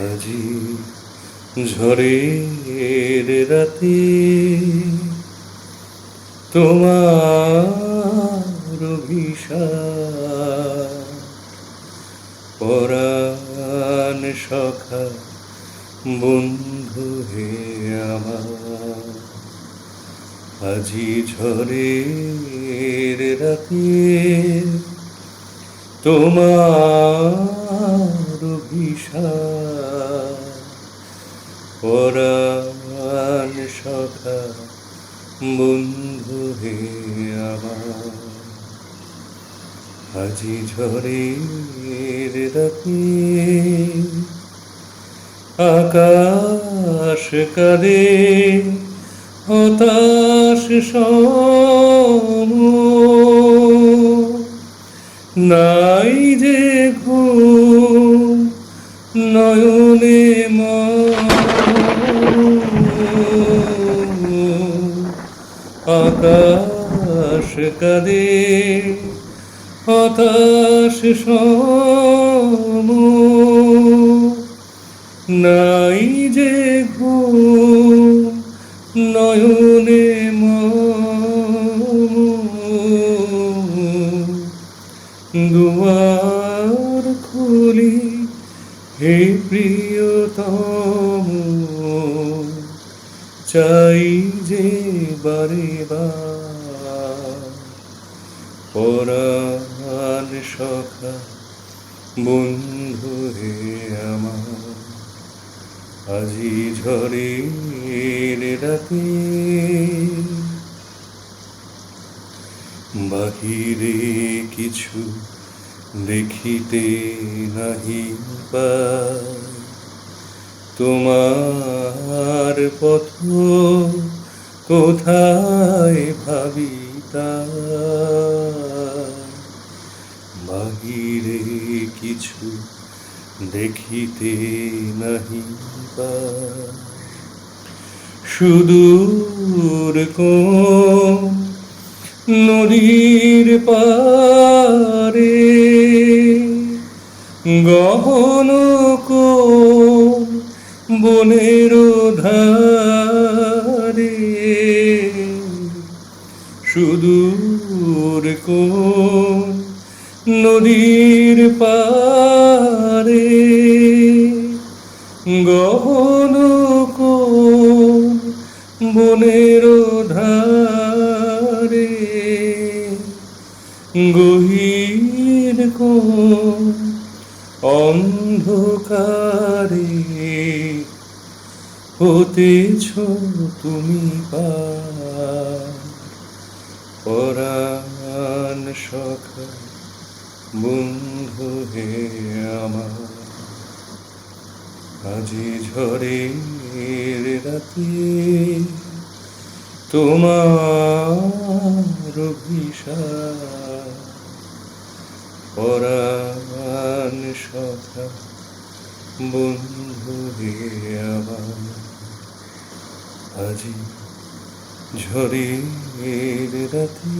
আজি ঝড়ের রাতে তোমার অভিশাপ পরাণ সখা বন্ধু হে আমার। আজি ঝড়ের রাতে তোমার পরাণ সখা বন্ধু হে আমার। আজি ঝড়ের রাতে আকাশ কালে হতাশ সম। নাই যে ঘুম নয়নে আকাশ কাঁদে হতাশ সম। নাই যে ঘুম নয়নে দুয়ার খুলি, হে প্রিয়তম, চাই যে বারে। পরাণ সখা, বন্ধু হে আমার, আজি ঝড়ের রাতে বাহিরে কিছু দেখিতে নাহি তোমার পথ কোথায় ভাবিতা? বাহিরে কিছু দেখিতে নাহি সুদূর কোন নদীর পারে গহন বনের ধারে সুদূর কোন নদীর পারে গহন বনের কোন অন্ধকারে হতেছ তুমি পরাণ সখা বন্ধু হে আমার আজি ঝড়ের রাতে তোমার পরাণ সখা বন্ধু আবার আজি ঝড়ের রাতে